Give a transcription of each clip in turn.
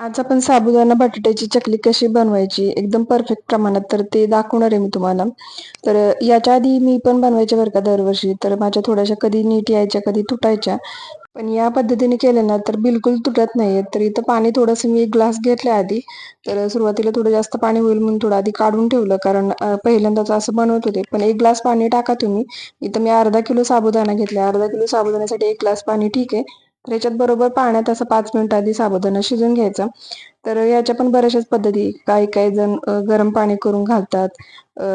आज आपण साबुदाणा बटाट्याची चकली कशी बनवायची? एकदम परफेक्ट प्रमाणात तर ते दाखवणार आहे मी तुम्हाला. तर याच्या आधी मी पण बनवायचे बरं का दरवर्षी. तर माझ्या थोड्याशा कधी नीट यायच्या कधी तुटायच्या. पण या पद्धतीने केलं ना तर बिलकुल तुटत नाहीये. तर इथं पाणी थोडंसं मी एक ग्लास घेतलं आधी. तर सुरुवातीला थोडं जास्त पाणी होईल म्हणून थोडं आधी काढून ठेवलं. कारण पहिल्यांदाच असं बनवत होते. पण एक ग्लास पाणी टाका तुम्ही. इथं मी अर्धा किलो साबुदाणा घेतला अर्धा किलो साबुदाण्यासाठी एक ग्लास पाणी ठीक आहे. तर याच्यात बरोबर पाण्यात असं पाच मिनिट आधी साबुदाणा शिजून घ्यायचा. तर याच्या पण बऱ्याचशाच पद्धती काही काही जण गरम पाणी करून घालतात.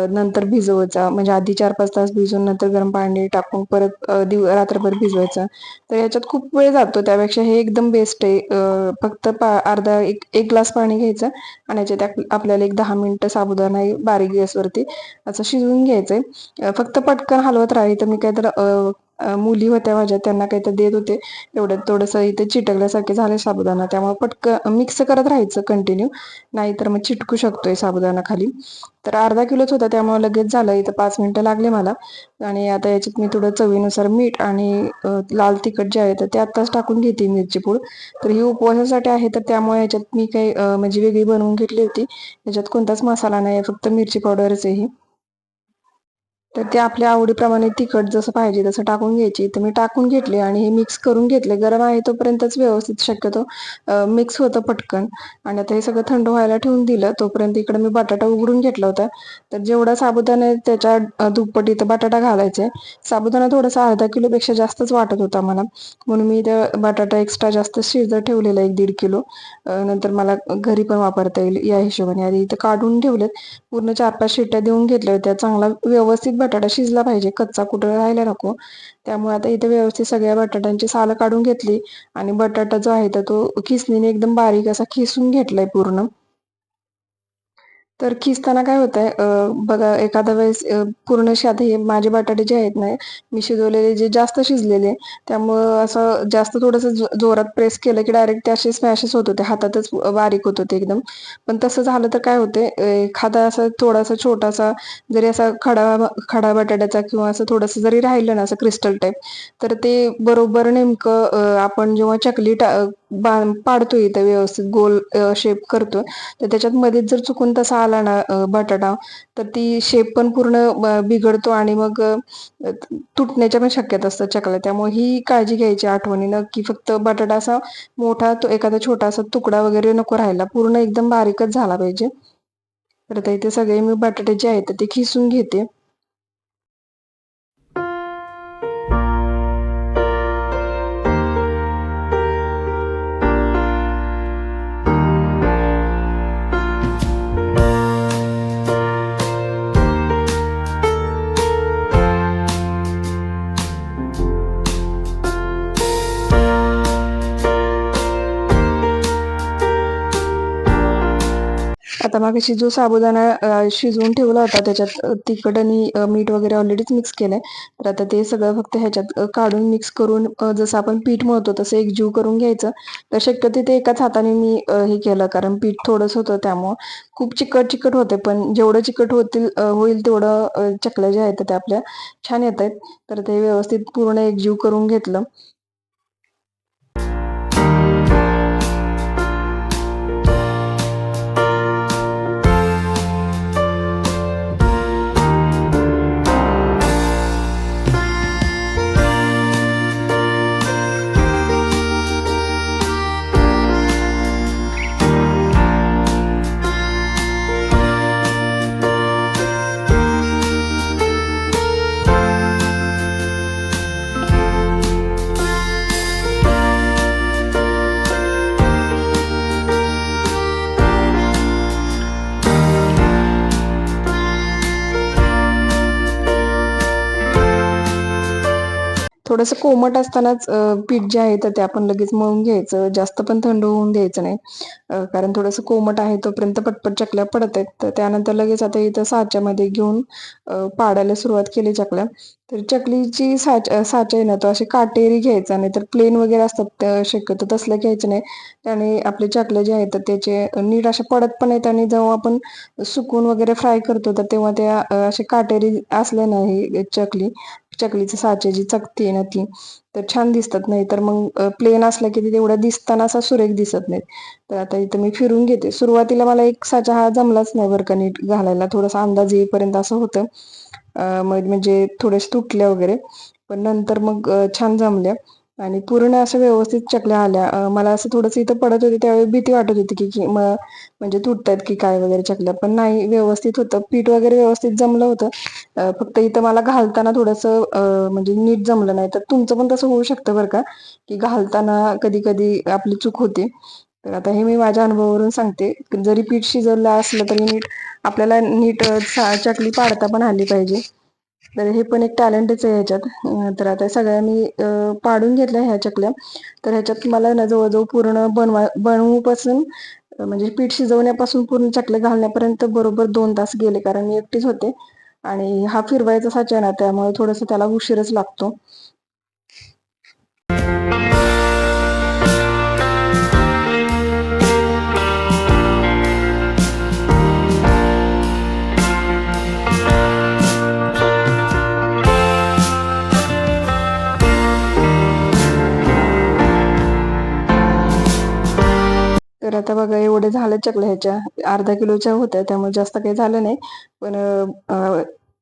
नंतर भिजवायचा. म्हणजे आधी चार पाच तास भिजवून नंतर गरम पाणी टाकून परत दिव रात्रभर भिजवायचा. तर याच्यात खूप वेळ जातो. त्यापेक्षा हे एकदम बेस्ट आहे. फक्त पा अर्धा एक एक ग्लास पाणी घ्यायचं आणि याच्यात आपल्याला एक दहा मिनटं साबुदाणा बारीक गॅसवरती असं शिजवून आहे फक्त पटकन हलवत राहायचं तर मी काय तर मुली होत्या माझ्या त्यांना काही तर देत होते. एवढं थोडंसं इथे चिटकल्यासारखे झाले साबुदाणा. त्यामुळे पटकन मिक्स करत राहायचं कंटिन्यू नाहीतर मग चिटकू शकतोय साबुदाणा खाली. तर अर्धा किलोच होता त्यामुळे लगेच झालं. इथं पाच मिनटं लागले मला. आणि आता याच्यात मी थोडं चवीनुसार मीठ आणि लाल तिखट जे आहे तर ते आत्ताच टाकून घेते मिरची पूड. तर ही उपवासासाठी आहे तर त्यामुळे याच्यात मी काही म्हणजे वेगळी बनवून घेतली होती. याच्यात कोणताच मसाला नाही फक्त मिरची पावडरच आहे ही. तर ते आपल्या आवडीप्रमाणे तिखट जसं पाहिजे तसं टाकून घ्यायची. तर मी टाकून घेतले आणि हे मिक्स करून घेतले. गरम आहे तोपर्यंतच व्यवस्थित शक्यतो मिक्स होतं पटकन. आणि आता हे सगळं थंड व्हायला ठेवून दिलं. तोपर्यंत इकडे मी बटाटा उघडून घेतला होता. तर जेवढा साबुदाणा त्याच्या दुप्पट इथं बटाटा घालायचा साबुदाणा थोडासा अर्धा किलोपेक्षा जास्तच वाटत होता मला. म्हणून मी त्या बटाटा एक्स्ट्रा जास्त शिजत ठेवलेला एक दीड किलो. नंतर मला घरी पण वापरता येईल या हिशोबाने. आधी इथं काढून ठेवलेत. पूर्ण चार पाच शिट्ट्या देऊन घेतल्या होत्या. चांगला व्यवस्थित बटाटा शिजला पाहिजे. कच्चा कुठं राहायला नको. त्यामुळे आता इथे व्यवस्थित सगळ्या बटाट्यांची सालं काढून घेतली आणि बटाटा जो आहे तर तो खिसणीने एकदम बारीक असा खिसून घेतलाय पूर्ण. तर खिसताना काय होतंय बघा एखाद्या वेळेस पूर्ण आता हे माझे बटाटे जे आहेत ना मी शिजवलेले जे जास्त शिजलेले त्यामुळं असं जास्त थोडंसं जोरात प्रेस केलं की डायरेक्ट ते असे स्मॅशेस होत होते हातातच बारीक होत होते एकदम. पण तसं झालं तर काय होते एखादा असा थोडासा छोटासा जरी असा खडा खडा बटाट्याचा किंवा असं थोडंसं जरी राहिलं ना असं क्रिस्टल टाईप तर ते बरोबर नेमकं आपण जेव्हा चकली टा पाडतो इथं व्यवस्थित गोल शेप करतो तर त्याच्यात मध्येच जर चुकून तसा आला ना बटाटा तर ती शेप पण पूर्ण बिघडतो आणि मग तुटण्याच्या पण शक्यता असतात चकल्या. त्यामुळे ही काळजी घ्यायची आठवणीनं की फक्त बटाटा असा मोठा तो एखादा छोटासा तुकडा वगैरे नको राहायला. पूर्ण एकदम बारीकच झाला पाहिजे. तर इथे सगळे मी बटाटे जे आहेत ते खिसून घेते. आता मागाशी जो साबुदाणा शिजवून ठेवला होता त्याच्यात तिखट आणि मीठ वगैरे ऑलरेडीच मिक्स केलंय. तर आता ते सगळं फक्त ह्याच्यात काढून मिक्स करून जसं आपण पीठ मळतो तसं एक जीव करून घ्यायचं. तर शक्यतो ते एकाच हाताने मी हे केलं कारण पीठ थोडंसं होतं त्यामुळं. खूप चिकट चिकट होते पण जेवढं चिकट होतील होईल तेवढं चकल्या ज्या आहेत त्या आपल्या छान येत आहेत तर ते व्यवस्थित पूर्ण एकजीव करून घेतलं. थोडंसं कोमट असतानाच पीठ जे आहे तर ते आपण लगेच मळून घ्यायचं. जास्त पण थंड होऊन द्यायचं नाही. कारण थोडंसं कोमट आहे तोपर्यंत पटपट चकल्या पडत आहेत. तर त्यानंतर लगेच आता इथं साच्यामध्ये घेऊन पाडायला सुरुवात केली चकल्या. तर चकलीची साच साचा आहे ना तो असे काटेरी घ्यायचा नाही तर प्लेन वगैरे असतात शक्यतो तसलं घ्यायचं नाही. त्याने आपले चकले जे आहेत त्याचे नीट असे पडत पण आहेत आणि जेव्हा आपण सुकून वगैरे फ्राय करतो तर तेव्हा त्या असे काटेरी असले नाही चकली. चकलीचं साचे जी चकती आहे ना ती तर छान दिसतात. नाही तर मग प्लेन असला की ते तेवढा दिसताना असा सुरेख दिसत नाही तर आता इथं मी फिरून घेते. सुरुवातीला मला एक साचा हा जमलाच नाही बरं का नीट घालायला. थोडासा अंदाज येईपर्यंत असं होतं. मग म्हणजे थोडेसे तुटल्या वगैरे. पण नंतर मग छान जमल्या. आणि पूर्ण असं व्यवस्थित चकल्या आल्या. मला असं थोडंसं इथं पडत होती त्यावेळी भीती वाटत होती की मग म्हणजे तुटतात की काय वगैरे चकल्या. पण नाही व्यवस्थित होतं. पीठ वगैरे व्यवस्थित जमलं होतं. फक्त इथं मला घालताना थोडंसं म्हणजे नीट जमलं नाही. तर तुमचं पण तसं होऊ शकतं बरं का की घालताना कधी कधी आपली चूक होते. तर आता हे मी माझ्या अनुभवावरून सांगते. जरी पीठ शिजवलं असलं तरी नीट आपल्याला नीट चकली पाडता पण आली पाहिजे. तर हे पण एक टॅलेंटच आहे ह्याच्यात. तर आता सगळ्या मी पाडून घेतल्या ह्या चकल्या. तर ह्याच्यात मला ना जवळजवळ पूर्ण बनवा बनवूपासून म्हणजे पीठ शिजवण्यापासून पूर्ण चकले घालण्यापर्यंत बरोबर दोन तास गेले कारण मी एकटीच होते. आणि हा फिरवायचा साचा ना त्यामुळे थोडस त्याला उशीरच लागतो. तर आता बघा एवढे झाले चकल्या ह्याच्या. अर्धा किलोच्या होत्या त्यामुळे जास्त काही झालं नाही. पण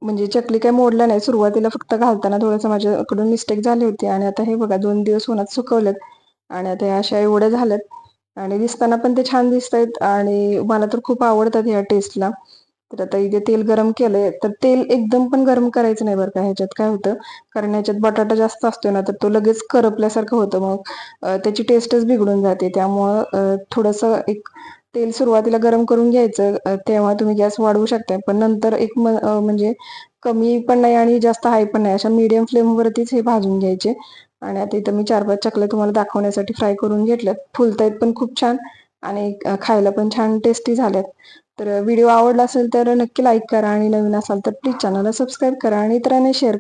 म्हणजे चकली काही मोडल्या नाही सुरुवातीला फक्त घालताना थोडंसं माझ्याकडून मिस्टेक झाली होती. आणि आता हे बघा दोन दिवस उन्हात सुकवलेत. आणि आता ह्या अशा एवढ्या झाल्यात. आणि दिसताना पण ते छान दिसत आहेत आणि मला तर खूप आवडतात ह्या टेस्टला तर आता इथे तेल गरम केलंय तर तेल एकदम पण गरम करायचं नाही बरं का. ह्याच्यात काय होतं कारण ह्याच्यात बटाटा जास्त असतो ना तर तो लगेच करपल्यासारखं होतं मग. त्याची टेस्टच बिघडून जाते. त्यामुळं थोडंसं एक तेल सुरुवातीला गरम करून घ्यायचं तेव्हा तुम्ही गॅस वाढवू शकता पण नंतर एक म्हणजे कमी पण नाही आणि जास्त हाय पण नाही. अशा मीडियम फ्लेमवरतीच हे भाजून घ्यायचे. आणि आता इथं मी चार पाच चकल्या तुम्हाला दाखवण्यासाठी फ्राय करून घेतल्यात. फुलतायत पण खूप छान आणि खायला पण छान टेस्टी झाल्यात. तर व्हिडिओ आवडला असेल तर नक्की लाईक करा आणि नवीन असाल तर प्लीज चॅनलला सबस्क्राईब करा आणि इतरांनी शेअर